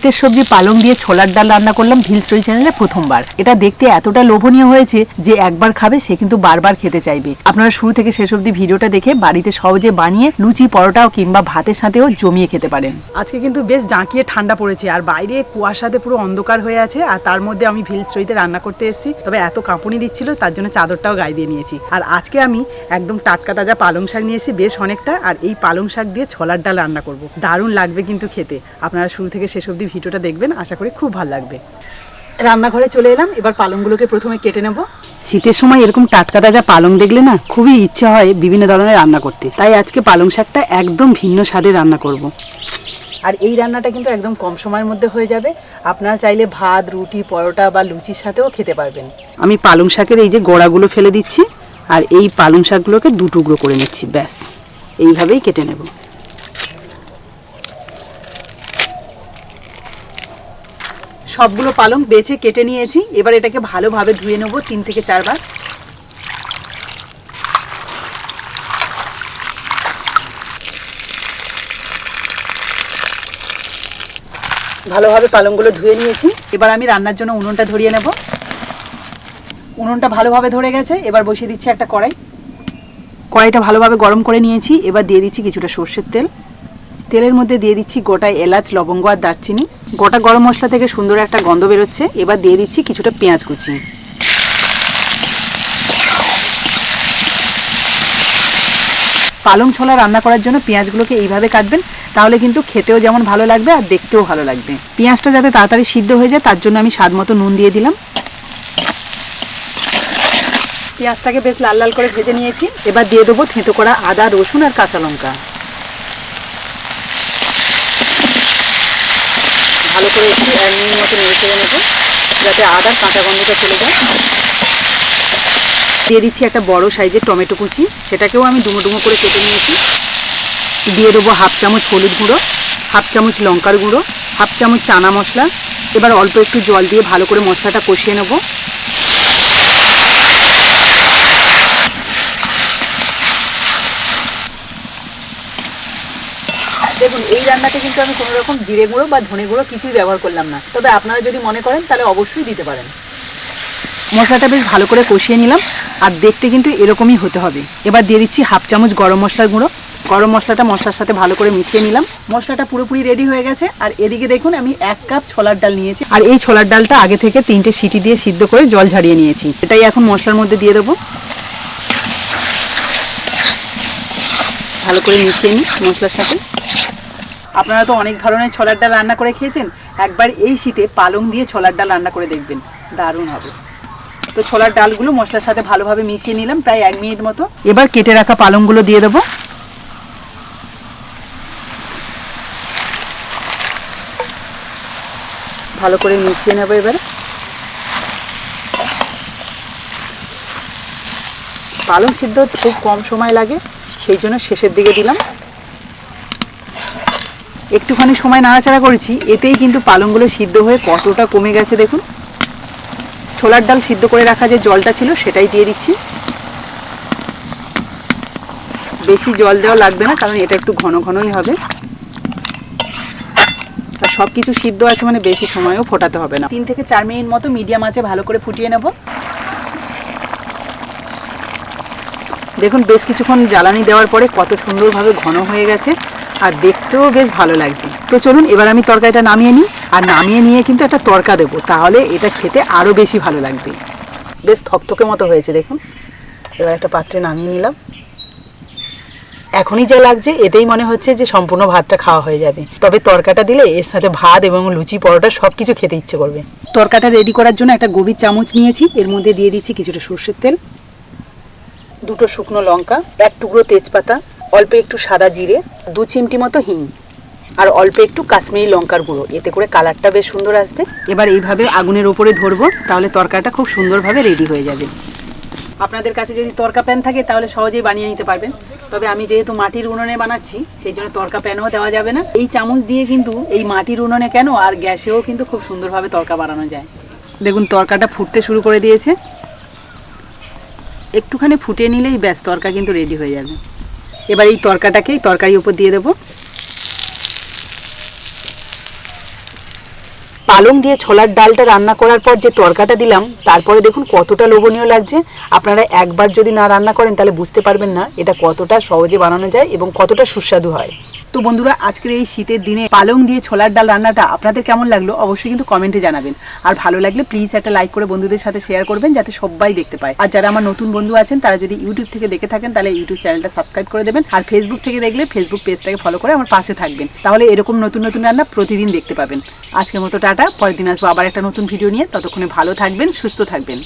শীতের সবজি, পালং দিয়ে ছোলার ডাল রান্না করলাম ভিলস্টোরি চ্যানেলে প্রথমবার। এটা দেখতে এতটা লোভনীয় হয়েছে যে একবার খাবে, সে কিন্তু বারবার খেতে চাইবে। আপনারা শুরু থেকে শেষ অবধি ভিডিওটা দেখে বাড়িতে সহজে বানিয়ে লুচি, পরোটাও কিংবা ভাতের সাথেও জমিয়ে খেতে পারেন। আজকে কিন্তু বেশ জাঁকিয়ে ঠান্ডা পড়েছে আর বাইরে কুয়াশাতে পুরো অন্ধকার হয়ে আছে আর তার মধ্যে আমি ভিলস্টোরিতে রান্না করতে এসেছি। তবে এত কাঁপুনি দিচ্ছিল, তার জন্য চাদরটাও গায়ে দিয়ে নিয়েছি। আর আজকে আমি একদম টাটকা তাজা পালং শাক নিয়েছি বেশ অনেকটা, আর এই পালং শাক দিয়ে ছোলার ডাল রান্না করব। দারুণ লাগবে কিন্তু খেতে। আপনারা শুরু থেকে শেষ অবধি ভিডিওটা দেখবেন আশা করি খুব ভালো লাগবে। রান্নাঘরে চলে এলাম এবার পালংগুলোকে প্রথমে কেটে নেব। শীতের সময় এরকম টাটকা তাজা পালং দেখলে না খুবই ইচ্ছে হয় বিভিন্ন ধরনের রান্না করতে। তাই আজকে পালং শাকটা একদম ভিন্ন স্বাদে রান্না করব। আর এই রান্নাটা কিন্তু একদম কম সময়ের মধ্যে হয়ে যাবে। আপনারা চাইলে ভাত রুটি পরোটা বা লুচির সাথেও খেতে পারবেন। আমি পালং শাকের এই যে গোড়াগুলো ফেলে দিচ্ছি আর এই পালং শাকগুলোকে দু টুকরো করে নিচ্ছি ব্যাস। এইভাবেই কেটে নেব। সবগুলো পালং বেছে কেটে নিয়েছি। এবার এটাকে ভালোভাবে ধুয়ে নেব তিন থেকে চারবার। ভালোভাবে পালংগুলো ধুয়ে নিয়েছি। এবার আমি রান্নার জন্য উনুনটা ধরিয়ে নেব। উনুনটা ভালোভাবে ধরে গেছে, এবার বসিয়ে দিচ্ছি একটা কড়াই। কড়াইটা ভালোভাবে গরম করে নিয়েছি, এবার দিয়ে দিচ্ছি কিছুটা সর্ষের তেল। তেলের মধ্যে দিয়ে দিচ্ছি গোটা এলাচ, লবঙ্গ আর দারচিনি। গোটা গরম মশলা থেকে সুন্দর একটা গন্ধ বেরোচ্ছে। এবার দিয়ে দিচ্ছি কিছুটা পেঁয়াজ কুচি। পালং ছোলা রান্না করার জন্য পেঁয়াজগুলোকে এইভাবে কাটবেন, তাহলে কিন্তু খেতেও যেমন ভালো লাগবে আর দেখতেও ভালো লাগবে। পেঁয়াজটা যাতে তাড়াতাড়ি সিদ্ধ হয়ে যায়, তার জন্য আমি স্বাদ মতো নুন দিয়ে দিলাম। পেঁয়াজটাকে বেশ লাল লাল করে ভেজে নিয়েছি। এবার দিয়ে দেবো থেঁতো করা আদা, রসুন আর কাঁচা লঙ্কা। যাতে আদার কাঁচা চলে যায় দিয়ে দিচ্ছি একটা বড় সাইজের টমেটো কুচি। সেটাকেও আমি ডুমো ডুমো করে কেটে নিয়েছি। দিয়ে দেবো হাফ চামচ হলুদ গুঁড়ো, হাফ চামচ লঙ্কার গুঁড়ো, হাফ চামচ চানা মশলা। এবার অল্প একটু জল দিয়ে ভালো করে মশলাটা কষিয়ে নেব। দেখুন, এই রান্নাতে কিন্তু আমি কোনো রকম জিরে গুঁড়ো বা ধনে গুঁড়ো কিছুই ব্যবহার করলাম না। তবে আপনারা যদি মনে করেন, তাহলে অবশ্যই দিতে পারেন। মশলাটা বেশ ভালো করে কষিয়ে নিলাম, আর দেখতে কিন্তু এরকমই হতে হবে। এবার দিয়ে দিচ্ছি হাফ চামচ গরম মশলার গুঁড়ো। গরম মশলাটা মশলার সাথে ভালো করে মিশিয়ে নিলাম। মশলাটা পুরোপুরি রেডি হয়ে গেছে, আর এদিকে দেখুন, আমি এক কাপ ছোলার ডাল নিয়েছি। আর এই ছোলার ডালটা আগে থেকে তিনটে সিটি দিয়ে সিদ্ধ করে জল ঝারিয়ে নিয়েছি। এটাই এখন মশলার মধ্যে দিয়ে দেবো। ভালো করে মিশিয়ে নিই মশলার সাথে। আপনারা তো অনেক ধরনের ছোলার ডাল রান্না করে খেয়েছেন, একবার এই শীতে পালং দিয়ে ছোলার ডাল রান্না করে দেখবেন, দারুণ হবে। তো ছোলার ডালগুলো মশলার সাথে ভালোভাবে মিশিয়ে নিলাম, প্রায় এক মিনিট মতো। এবার কেটে রাখা পালংগুলো দিয়ে দেবো। ভালো করে মিশিয়ে নেব এবারে। পালং সিদ্ধ খুব কম সময় লাগে, সেই জন্য শেষের দিকে দিলাম। একটুখানি সময় নাড়াচাড়া করেছি, এতেই কিন্তু পালংগুলো সিদ্ধ হয়ে কতটা কমে গেছে, দেখুন। ছোলার ডাল সিদ্ধ করে রাখা যে জলটা ছিল, সেটাই দিয়ে দিচ্ছি। বেশি জল দেওয়া লাগবে না, কারণ এটা একটু ঘন ঘনই হবে। আর সব কিছু সিদ্ধ আছে মানে বেশি সময়ও ফোটাতে হবে না। তিন থেকে চার মিনিট মতো মিডিয়াম আছে ভালো করে ফুটিয়ে নেব। দেখুন, বেশ কিছুক্ষণ জ্বালানি দেওয়ার পরে কত সুন্দরভাবে ঘন হয়ে গেছে। আর দেখতেও বেশ ভালো লাগছে। তো চলুন, এবার আমি তরকারিটা নামিয়ে নিই। আর নামিয়ে নিয়ে কিন্তু একটা তরকা দেবো। তাহলে এটা খেতে আরও বেশি ভালো লাগবে। বেশ থকথকে মতো হয়েছে, দেখুন। এবার একটা পাত্রে নামিয়ে নিলাম। এখনই যা লাগছে, এতেই মনে হচ্ছে যে সম্পূর্ণ ভাতটা খাওয়া হয়ে যাবে। তবে তরকাটা দিলে এর সাথে ভাত এবং লুচি, পরোটা সব কিছু খেতে ইচ্ছে করবে। তরকাটা রেডি করার জন্য একটা গভীর চামচ নিয়েছি। এর মধ্যে দিয়ে দিচ্ছি কিছুটা সর্ষের তেল, দুটো শুকনো লঙ্কা, এক টুকরো তেজপাতা অল্প একটু সাদা জিরে, দু চিমটি মতো হিং, আর অল্প একটু কাশ্মীরি লঙ্কার গুঁড়ো। এতে করে কালারটা বেশ সুন্দর আসবে। এবার এইভাবে আগুনের ওপরে ধরবো, তাহলে তরকাটা খুব সুন্দরভাবে রেডি হয়ে যাবে। আপনাদের কাছে যদি তরকা প্যান থাকে, তাহলে সহজেই বানিয়ে নিতে পারবেন। তবে আমি যেহেতু মাটির উনুনে বানাচ্ছি, সেই জন্য তরকা প্যানও দেওয়া যাবে না। এই চামচ দিয়ে কিন্তু এই মাটির উনুনে কেন, আর গ্যাসেও কিন্তু খুব সুন্দরভাবে তরকা বানানো যায়। দেখুন, তরকাটা ফুটতে শুরু করে দিয়েছে। একটুখানি ফুটে নিলেই ব্যাস, তরকা কিন্তু রেডি হয়ে যাবে। এবার এই তরকাটাকেই তরকারির উপর দিয়ে দেব। পালং দিয়ে ছোলার ডালটা রান্না করার পর যে তরকাটা দিলাম, তারপরে দেখুন কতটা লোভনীয় লাগছে। আপনারা একবার যদি না রান্না করেন, তাহলে বুঝতে পারবেন না এটা কতটা সহজে বানানো যায় এবং কতটা সুস্বাদু হয়। তো বন্ধুরা, আজকের এই শীতের দিনে পালং দিয়ে ছোলার ডাল রান্নাটা আপনাদের কেমন লাগল অবশ্যই কিন্তু কমেন্টে জানাবেন। আর ভালো লাগলে প্লিজ একটা লাইক করে বন্ধুদের সাথে শেয়ার করবেন যাতে সবাই দেখতে পায়। আর যারা আমার নতুন বন্ধু আছেন, তারা যদি ইউটিউব থেকে দেখে থাকেন, তাহলে ইউটিউব চ্যানেলটা সাবস্ক্রাইব করে দেবেন। আর ফেসবুক থেকে দেখলে ফেসবুক পেজটাকে ফলো করে আমার পাশে থাকবেন। তাহলে এরকম নতুন নতুন রান্না প্রতিদিন দেখতে পাবেন। আজকের মতো টাটা, পরের দিন আসব আবার একটা নতুন ভিডিও নিয়ে। ততক্ষণে ভালো থাকবেন, সুস্থ থাকবেন।